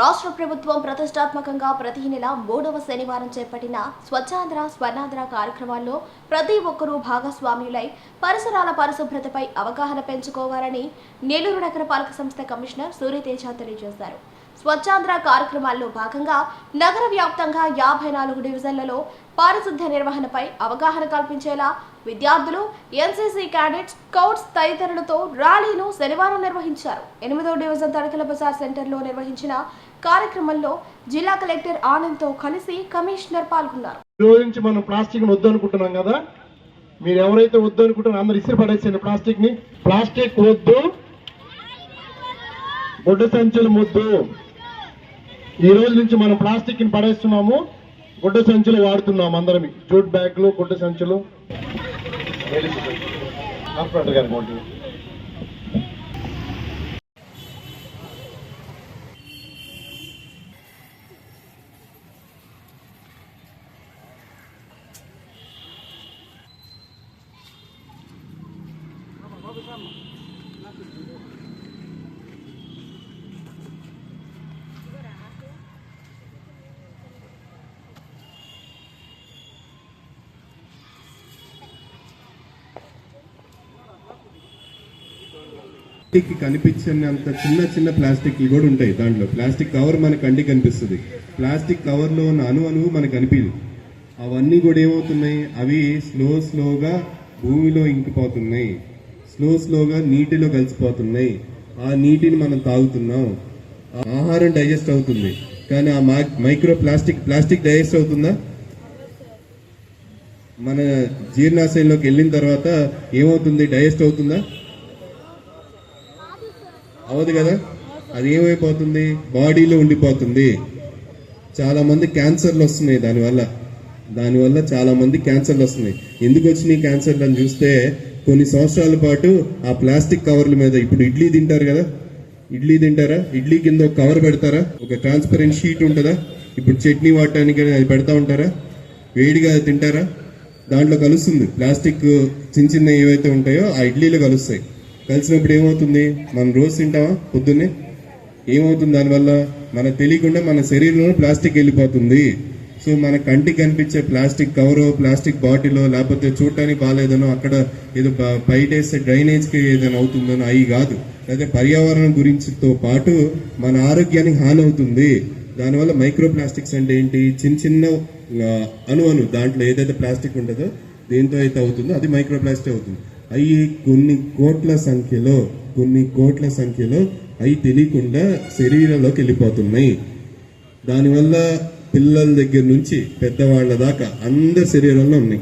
రాష్ట్ర ప్రభుత్వం ప్రతిష్టాత్మకంగా ప్రతి నెల మూడవ శనివారం చేపట్టిన స్వచ్ఛాంధ్ర స్వర్ణాంధ్ర కార్యక్రమాల్లో ప్రతి ఒక్కరూ భాగస్వామ్యులై పరిసరాల పరిశుభ్రతపై అవగాహన పెంచుకోవాలని నెల్లూరు నగరపాలక సంస్థ కమిషనర్ సూర్యతేజ తెలియజేశారు. స్వచ్ఛాంధ్ర కార్యక్రమాల్లో భాగంగా నగర వ్యాప్తంగా యాభై నాలుగు డివిజన్లలో పారిశుద్ధ్య నిర్వహణపై అవగాహన కల్పించేలా విద్యార్థులు ఎన్సీసీ క్యాడెట్స్ స్కౌట్స్ తదితరులతో ర్యాలీను శనివారం నిర్వహించారు. ఎనిమిదో డివిజన్ తడకల బజార్ సెంటర్లో నిర్వహించిన కార్యక్రమంలో జిల్లా కలెక్టర్ ఆనంద్తో కలిసి కమిషనర్ పాల్గొన్నారు. రోజు నుంచి మనం ప్లాస్టిక్ వద్దు అనుకుంటున్నాం కదా? మీరు ఎవరైతే వద్దు అనుకుంటున్నారో అందరు ఇసిరి పడేసండి ప్లాస్టిక్ని ప్లాస్టిక్ వద్దు. గుడ్డ సంచులు ముద్దు. ఈ రోజు నుంచి మనం ప్లాస్టిక్ని పడేస్తున్నాము. గుడ్డ సంచులు వాడుతున్నాము అందరం జూట్ బ్యాగ్లు గుడ్డ సంచులు. Thank you. కంటికి కనిపించని చిన్న చిన్న ప్లాస్టిక్లు కూడా ఉంటాయి దాంట్లో. ప్లాస్టిక్ కవర్ మన కంటికి కనిపిస్తుంది. ప్లాస్టిక్ కవర్లో ఉన్న అణు అణువు మనకు కనిపించదు. అవన్నీ కూడా ఏమవుతున్నాయి? అవి స్లో స్లోగా భూమిలో ఇంకిపోతున్నాయి. స్లో స్లోగా నీటిలో కలిసిపోతున్నాయి. ఆ నీటిని మనం తాగుతున్నాం. ఆ ఆహారం డైజెస్ట్ అవుతుంది. కానీ ఆ మైక్రో ప్లాస్టిక్ ప్లాస్టిక్ డైజెస్ట్ అవుతుందా? మన జీర్ణాశయంలోకి వెళ్ళిన తర్వాత ఏమవుతుంది? డైజెస్ట్ అవుతుందా? అవదు కదా? అది ఏమైపోతుంది? బాడీలో ఉండిపోతుంది. చాలా మంది క్యాన్సర్లు వస్తున్నాయి దానివల్ల. దానివల్ల చాలా మంది క్యాన్సర్లు వస్తున్నాయి. ఎందుకు వచ్చినాయి క్యాన్సర్లు అని చూస్తే కొన్ని సంవత్సరాల పాటు ఆ ప్లాస్టిక్ కవర్ల మీద ఇప్పుడు ఇడ్లీ తింటారు కదా? ఇడ్లీ తింటారా? ఇడ్లీ కింద ఒక కవర్ పెడతారా? ఒక ట్రాన్స్పరెంట్ షీట్ ఉంటుందా? ఇప్పుడు చట్నీ వాడటానికి అది పెడతా ఉంటారా? వేడిగా అది తింటారా? దాంట్లో కలుస్తుంది. ప్లాస్టిక్ చిన్న చిన్న ఏవైతే ఉంటాయో ఆ ఇడ్లీలో కలుస్తాయి. కలిసినప్పుడు ఏమవుతుంది? మనం రోజు తింటామా? పొద్దున్నే? ఏమవుతుంది? దానివల్ల మనకు తెలియకుండా మన శరీరంలో ప్లాస్టిక్ వెళ్ళిపోతుంది. సో మన కంటికి కనిపించే ప్లాస్టిక్ కవరో ప్లాస్టిక్ బాటిలో లేకపోతే చూడటానికి బాగాలేదనో అక్కడ ఏదో బయట వేస్తే డ్రైనేజ్కి ఏదైనా అవుతుందనో అవి కాదు. అయితే పర్యావరణం గురించితో పాటు మన ఆరోగ్యానికి హాని అవుతుంది దానివల్ల మైక్రో ప్లాస్టిక్స్ అంటే ఏంటి? చిన్న చిన్న ఆ, అణు అణు దాంట్లో ఏదైతే ప్లాస్టిక్ ఉంటుందో దేంతో అయితే అవుతుందో అది మైక్రో ప్లాస్టిక్ అవుతుంది. అవి కొన్ని కోట్ల సంఖ్యలో కొన్ని కోట్ల సంఖ్యలో అవి తెలియకుండా శరీరంలోకి వెళ్ళిపోతున్నాయి. దానివల్ల పిల్లల దగ్గర నుంచి పెద్దవాళ్ళ దాకా అందరి శరీరంలో ఉన్నాయి.